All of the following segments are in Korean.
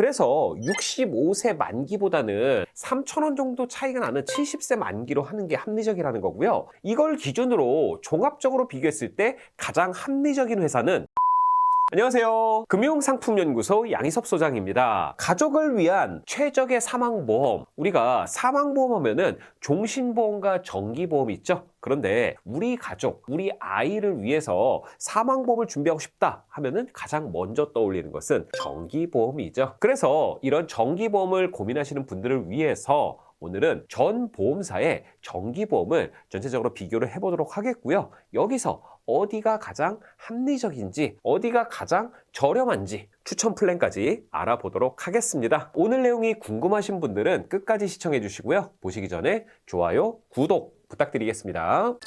그래서 65세 만기보다는 3천원 정도 차이가 나는 70세 만기로 하는 게 합리적이라는 거고요. 이걸 기준으로 종합적으로 비교했을 때 가장 합리적인 회사는 안녕하세요. 금융상품연구소 양희섭 소장입니다. 가족을 위한 최적의 사망보험. 우리가 사망보험 하면은 종신보험과 정기보험 있죠? 그런데 우리 가족, 우리 아이를 위해서 사망보험을 준비하고 싶다 하면은 가장 먼저 떠올리는 것은 정기보험이죠. 그래서 이런 정기보험을 고민하시는 분들을 위해서 오늘은 전 보험사의 정기보험을 전체적으로 비교를 해보도록 하겠고요. 여기서 어디가 가장 합리적인지, 어디가 가장 저렴한지 추천 플랜까지 알아보도록 하겠습니다. 오늘 내용이 궁금하신 분들은 끝까지 시청해 주시고요. 보시기 전에 좋아요, 구독 부탁드리겠습니다.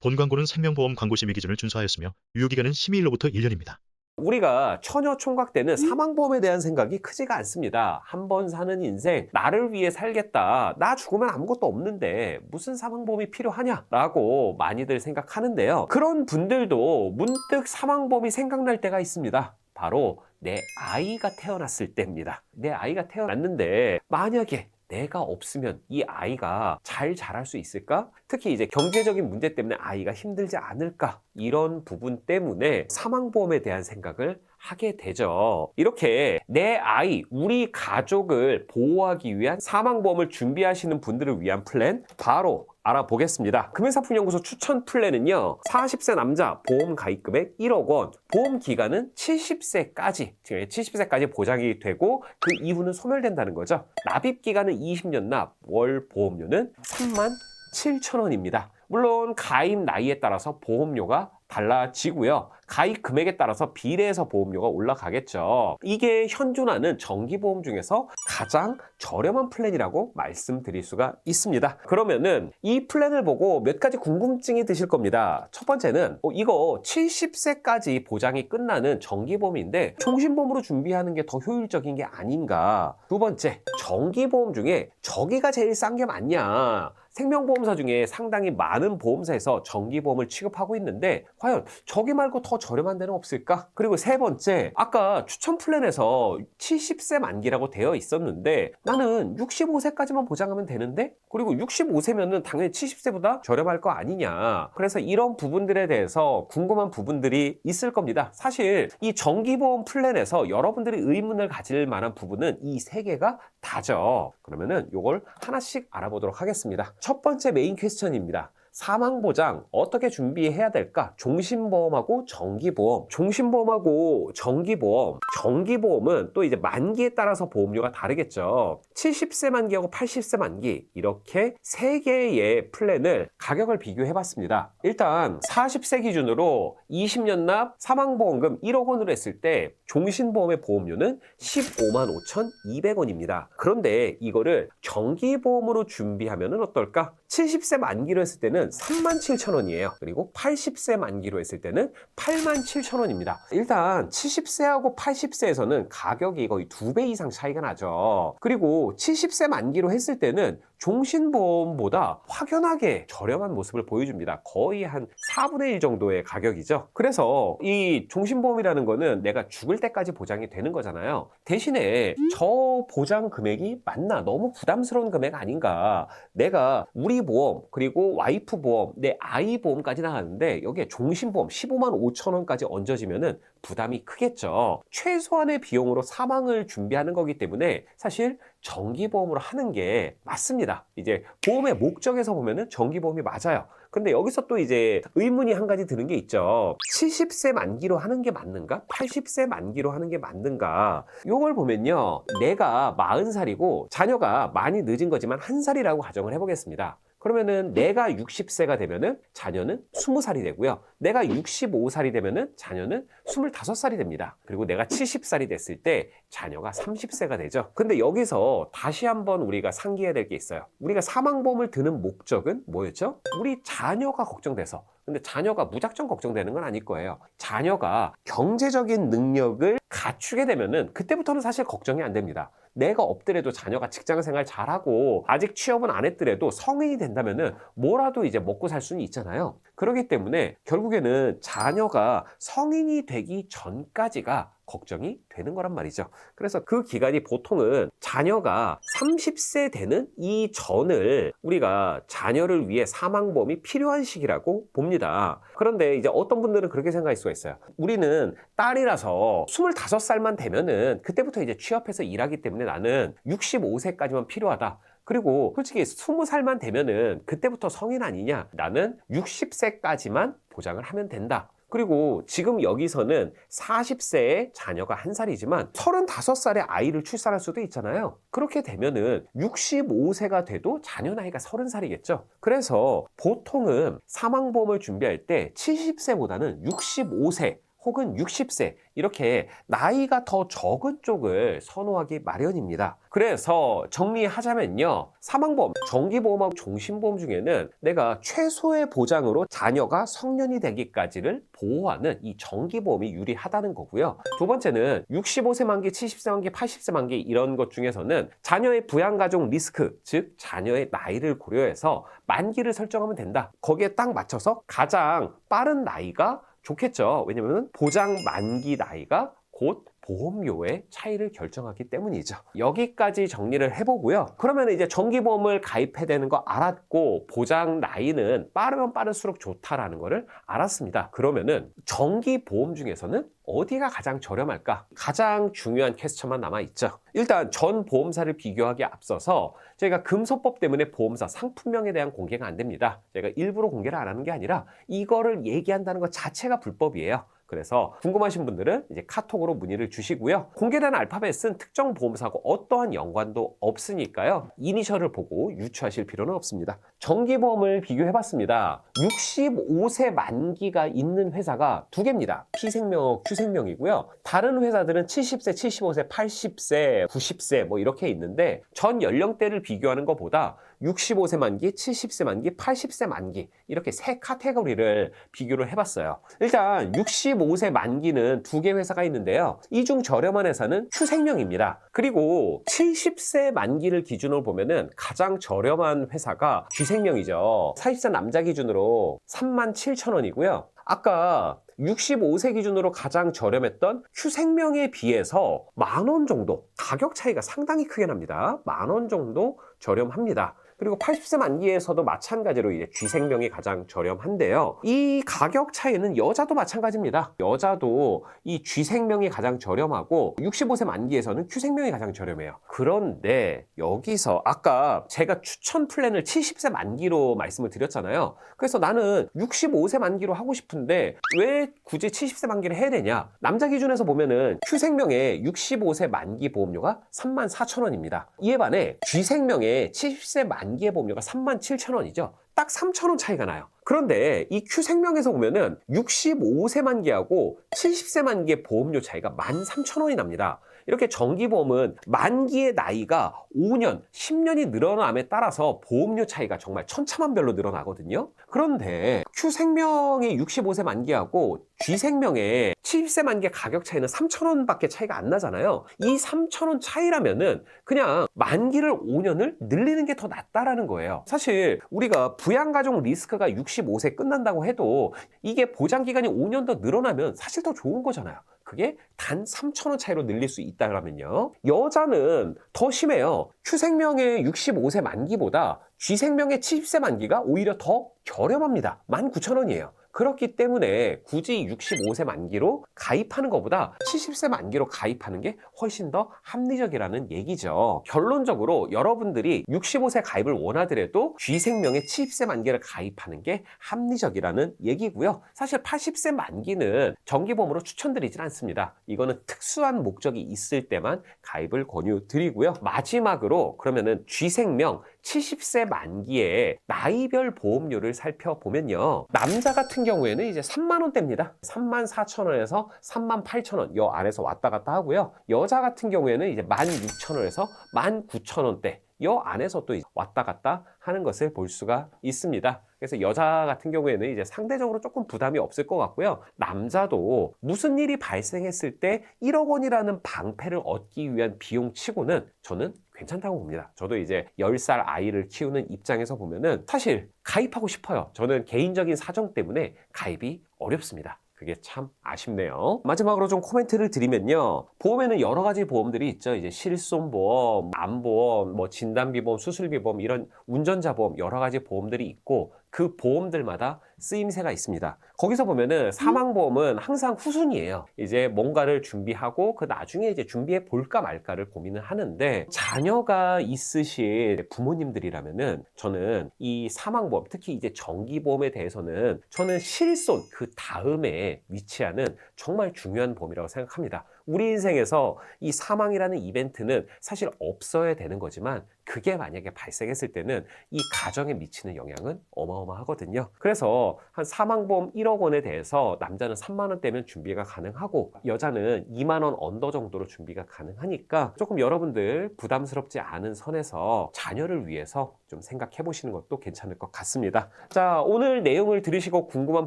본 광고는 생명보험 광고 심의 기준을 준수하였으며 유효기간은 심의일로부터 1년입니다. 우리가 처녀 총각 때는 사망보험에 대한 생각이 크지가 않습니다. 한 번 사는 인생, 나를 위해 살겠다. 나 죽으면 아무것도 없는데 무슨 사망보험이 필요하냐라고 많이들 생각하는데요. 그런 분들도 문득 사망보험이 생각날 때가 있습니다. 바로 내 아이가 태어났을 때입니다. 내 아이가 태어났는데 만약에 내가 없으면 이 아이가 잘 자랄 수 있을까? 특히 이제 경제적인 문제 때문에 아이가 힘들지 않을까? 이런 부분 때문에 사망보험에 대한 생각을 하게 되죠. 이렇게 내 아이, 우리 가족을 보호하기 위한 사망보험을 준비하시는 분들을 위한 플랜 바로 알아보겠습니다. 금융상품연구소 추천 플랜은요. 40세 남자 보험 가입 금액 1억 원, 보험 기간은 70세까지, 지금 70세까지 보장이 되고 그 이후는 소멸된다는 거죠. 납입 기간은 20년 납, 월 보험료는 3만 7천 원입니다. 물론 가입 나이에 따라서 보험료가 달라지고요. 가입 금액에 따라서 비례해서 보험료가 올라가겠죠. 이게 현존하는 정기보험 중에서 가장 저렴한 플랜이라고 말씀드릴 수가 있습니다. 그러면은 이 플랜을 보고 몇 가지 궁금증이 드실 겁니다. 첫 번째는 어, 이거 70세까지 보장이 끝나는 정기보험인데 종신보험으로 준비하는 게 더 효율적인 게 아닌가. 두 번째, 정기보험 중에 저기가 제일 싼 게 맞냐. 생명보험사 중에 상당히 많은 보험사에서 정기보험을 취급하고 있는데 과연 저기 말고 더 저렴한 데는 없을까? 그리고 세 번째, 아까 추천 플랜에서 70세 만기라고 되어 있었는데 나는 65세까지만 보장하면 되는데 그리고 65세면은 당연히 70세보다 저렴할 거 아니냐. 그래서 이런 부분들에 대해서 궁금한 부분들이 있을 겁니다. 사실 이 정기보험 플랜에서 여러분들이 의문을 가질 만한 부분은 이 세 개가 다죠. 그러면은 이걸 하나씩 알아보도록 하겠습니다. 첫 번째 메인 퀘스천입니다. 사망보장 어떻게 준비해야 될까? 종신보험하고 정기보험. 종신보험하고 정기보험. 정기보험은 또 이제 만기에 따라서 보험료가 다르겠죠. 70세 만기하고 80세 만기. 이렇게 세 개의 플랜을 가격을 비교해 봤습니다. 일단 40세 기준으로 20년 납 사망보험금 1억 원으로 했을 때 종신보험의 보험료는 15만 5,200원입니다. 그런데 이거를 정기보험으로 준비하면 어떨까? 70세 만기로 했을 때는 37,000원이에요. 그리고 80세 만기로 했을 때는 87,000원입니다. 일단 70세하고 80세에서는 가격이 거의 두 배 이상 차이가 나죠. 그리고 70세 만기로 했을 때는 종신보험보다 확연하게 저렴한 모습을 보여줍니다. 거의 한 4분의 1 정도의 가격이죠. 그래서 이 종신보험이라는 거는 내가 죽을 때까지 보장이 되는 거잖아요. 대신에 저 보장 금액이 맞나? 너무 부담스러운 금액 아닌가? 내가 우리 보험, 그리고 와이프 보험, 내 아이 보험까지 나가는데 여기에 종신보험 15만 5천 원까지 얹어지면은 부담이 크겠죠. 최소한의 비용으로 사망을 준비하는 거기 때문에 사실 정기보험으로 하는 게 맞습니다. 이제 보험의 목적에서 보면은 정기보험이 맞아요. 근데 여기서 또 이제 의문이 한 가지 드는 게 있죠. 70세 만기로 하는 게 맞는가? 80세 만기로 하는 게 맞는가? 요걸 보면요. 내가 40살이고 자녀가 많이 늦은 거지만 한 살이라고 가정을 해보겠습니다. 그러면은 내가 60세가 되면은 자녀는 20살이 되고요. 내가 65살이 되면은 자녀는 25살이 됩니다. 그리고 내가 70살이 됐을 때 자녀가 30세가 되죠. 근데 여기서 다시 한번 우리가 상기해야 될 게 있어요. 우리가 사망보험을 드는 목적은 뭐였죠? 우리 자녀가 걱정돼서 근데 자녀가 무작정 걱정되는 건 아닐 거예요. 자녀가 경제적인 능력을 갖추게 되면은 그때부터는 사실 걱정이 안 됩니다. 내가 없더라도 자녀가 직장 생활 잘하고 아직 취업은 안 했더라도 성인이 된다면은 뭐라도 이제 먹고 살 수는 있잖아요. 그렇기 때문에 결국에는 자녀가 성인이 되기 전까지가 걱정이 되는 거란 말이죠. 그래서 그 기간이 보통은 자녀가 30세 되는 이 전을 우리가 자녀를 위해 사망보험이 필요한 시기라고 봅니다. 그런데 이제 어떤 분들은 그렇게 생각할 수가 있어요. 우리는 딸이라서 25살만 되면은 그때부터 이제 취업해서 일하기 때문에 나는 65세까지만 필요하다. 그리고 솔직히 20살만 되면은 그때부터 성인 아니냐? 나는 60세까지만 보장을 하면 된다. 그리고 지금 여기서는 40세에 자녀가 한 살이지만 35살에 아이를 출산할 수도 있잖아요. 그렇게 되면은 65세가 돼도 자녀 나이가 30살이겠죠. 그래서 보통은 사망보험을 준비할 때 70세보다는 65세 혹은 60세 이렇게 나이가 더 적은 쪽을 선호하기 마련입니다. 그래서 정리하자면요. 사망보험, 정기보험하고 종신보험 중에는 내가 최소의 보장으로 자녀가 성년이 되기까지를 보호하는 이 정기보험이 유리하다는 거고요. 두 번째는 65세 만기, 70세 만기, 80세 만기 이런 것 중에서는 자녀의 부양가족 리스크, 즉 자녀의 나이를 고려해서 만기를 설정하면 된다. 거기에 딱 맞춰서 가장 빠른 나이가 좋겠죠. 왜냐면 보장 만기 나이가 곧 보험료의 차이를 결정하기 때문이죠. 여기까지 정리를 해보고요. 그러면 이제 정기보험을 가입해야 되는 거 알았고 보장 나이는 빠르면 빠를수록 좋다라는 거를 알았습니다. 그러면은 정기보험 중에서는 어디가 가장 저렴할까? 가장 중요한 퀘스천만 남아있죠. 일단 전 보험사를 비교하기에 앞서서 저희가 금소법 때문에 보험사 상품명에 대한 공개가 안 됩니다. 저희가 일부러 공개를 안 하는 게 아니라 이거를 얘기한다는 것 자체가 불법이에요. 그래서 궁금하신 분들은 이제 카톡으로 문의를 주시고요. 공개된 알파벳은 특정 보험사하고 어떠한 연관도 없으니까요. 이니셜을 보고 유추하실 필요는 없습니다. 정기보험을 비교해봤습니다. 65세 만기가 있는 회사가 두 개입니다. 피생명, 휴생명이고요. 다른 회사들은 70세, 75세, 80세, 90세 뭐 이렇게 있는데 전 연령대를 비교하는 것보다 65세 만기, 70세 만기, 80세 만기 이렇게 세 카테고리를 비교를 해봤어요. 일단 65세 만기는 두 개 회사가 있는데요. 이 중 저렴한 회사는 휴생명입니다. 그리고 70세 만기를 기준으로 보면은 가장 저렴한 회사가 휴생명이죠. 40세 남자 기준으로 3만 7천 원이고요. 아까 65세 기준으로 가장 저렴했던 휴생명에 비해서 만 원 정도 가격 차이가 상당히 크게 납니다. 만 원 정도 저렴합니다. 그리고 80세 만기에서도 마찬가지로 이제 쥐생명이 가장 저렴한데요. 이 가격 차이는 여자도 마찬가지입니다. 여자도 이 쥐생명이 가장 저렴하고 65세 만기에서는 큐생명이 가장 저렴해요. 그런데 여기서 아까 제가 추천 플랜을 70세 만기로 말씀을 드렸잖아요. 그래서 나는 65세 만기로 하고 싶은데 왜 굳이 70세 만기를 해야 되냐? 남자 기준에서 보면은 큐생명의 65세 만기 보험료가 3만 4천 원입니다. 이에 반해 쥐생명의 70세 만기 의 보험료가 3만 7천 원이죠. 딱 3천 원 차이가 나요. 그런데 이 큐생명에서 보면은 65세 만기하고 70세 만기의 보험료 차이가 13,000원이 납니다. 이렇게 정기보험은 만기의 나이가 5년, 10년이 늘어남에 따라서 보험료 차이가 정말 천차만별로 늘어나거든요. 그런데 Q생명의 65세 만기하고 G생명의 70세 만기 가격 차이는 3,000원 밖에 차이가 안 나잖아요. 이 3,000원 차이라면은 그냥 만기를 5년을 늘리는 게 더 낫다라는 거예요. 사실 우리가 부양가족 리스크가 65세 끝난다고 해도 이게 보장 기간이 5년 더 늘어나면 사실 더 좋은 거잖아요. 그게 단 3,000원 차이로 늘릴 수 있다면요. 여자는 더 심해요. Q생명의 65세 만기보다 G생명의 70세 만기가 오히려 더 저렴합니다. 19,000원이에요. 그렇기 때문에 굳이 65세 만기로 가입하는 것보다 70세 만기로 가입하는 게 훨씬 더 합리적이라는 얘기죠. 결론적으로 여러분들이 65세 가입을 원하더라도 G생명의 70세 만기를 가입하는 게 합리적이라는 얘기고요. 사실 80세 만기는 정기보험으로 추천드리진 않습니다. 이거는 특수한 목적이 있을 때만 가입을 권유드리고요. 마지막으로 그러면은 G생명 70세 만기에 나이별 보험료를 살펴보면요. 남자 같은 경우에는 이제 3만 원대입니다. 3만 4천 원에서 3만 8천 원, 요 안에서 왔다 갔다 하고요. 여자 같은 경우에는 이제 1만 6천 원에서 1만 9천 원대, 요 안에서 또 왔다 갔다 하는 것을 볼 수가 있습니다. 그래서 여자 같은 경우에는 이제 상대적으로 조금 부담이 없을 것 같고요. 남자도 무슨 일이 발생했을 때 1억 원이라는 방패를 얻기 위한 비용 치고는 저는 괜찮다고 봅니다. 저도 이제 10살 아이를 키우는 입장에서 보면은 사실 가입하고 싶어요. 저는 개인적인 사정 때문에 가입이 어렵습니다. 그게 참 아쉽네요. 마지막으로 좀 코멘트를 드리면요. 보험에는 여러 가지 보험들이 있죠. 이제 실손보험, 암보험, 뭐 진단비보험, 수술비보험 이런 운전자 보험 여러 가지 보험들이 있고 그 보험들마다 쓰임새가 있습니다. 거기서 보면은 사망보험은 항상 후순이에요. 이제 뭔가를 준비하고 그 나중에 이제 준비해 볼까 말까를 고민을 하는데 자녀가 있으신 부모님들이라면은 저는 이 사망보험 특히 이제 정기보험에 대해서는 저는 실손 그 다음에 위치하는 정말 중요한 보험이라고 생각합니다. 우리 인생에서 이 사망이라는 이벤트는 사실 없어야 되는 거지만 그게 만약에 발생했을 때는 이 가정에 미치는 영향은 어마어마하거든요. 그래서 한 사망보험 1억 원에 대해서 남자는 3만 원대면 준비가 가능하고 여자는 2만 원 언더 정도로 준비가 가능하니까 조금 여러분들 부담스럽지 않은 선에서 자녀를 위해서 좀 생각해 보시는 것도 괜찮을 것 같습니다. 자, 오늘 내용을 들으시고 궁금한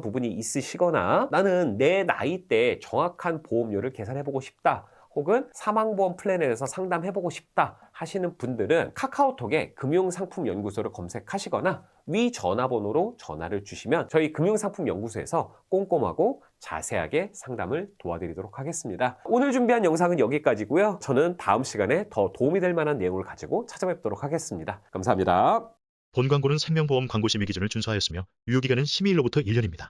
부분이 있으시거나 나는 내 나이 때 정확한 보험료를 계산해 보고 싶다. 혹은 사망보험 플랜에 대해서 상담해보고 싶다 하시는 분들은 카카오톡에 금융상품연구소를 검색하시거나 위 전화번호로 전화를 주시면 저희 금융상품연구소에서 꼼꼼하고 자세하게 상담을 도와드리도록 하겠습니다. 오늘 준비한 영상은 여기까지고요. 저는 다음 시간에 더 도움이 될 만한 내용을 가지고 찾아뵙도록 하겠습니다. 감사합니다. 본 광고는 생명보험 광고 심의 기준을 준수하였으며 유효기간은 심의일로부터 1년입니다.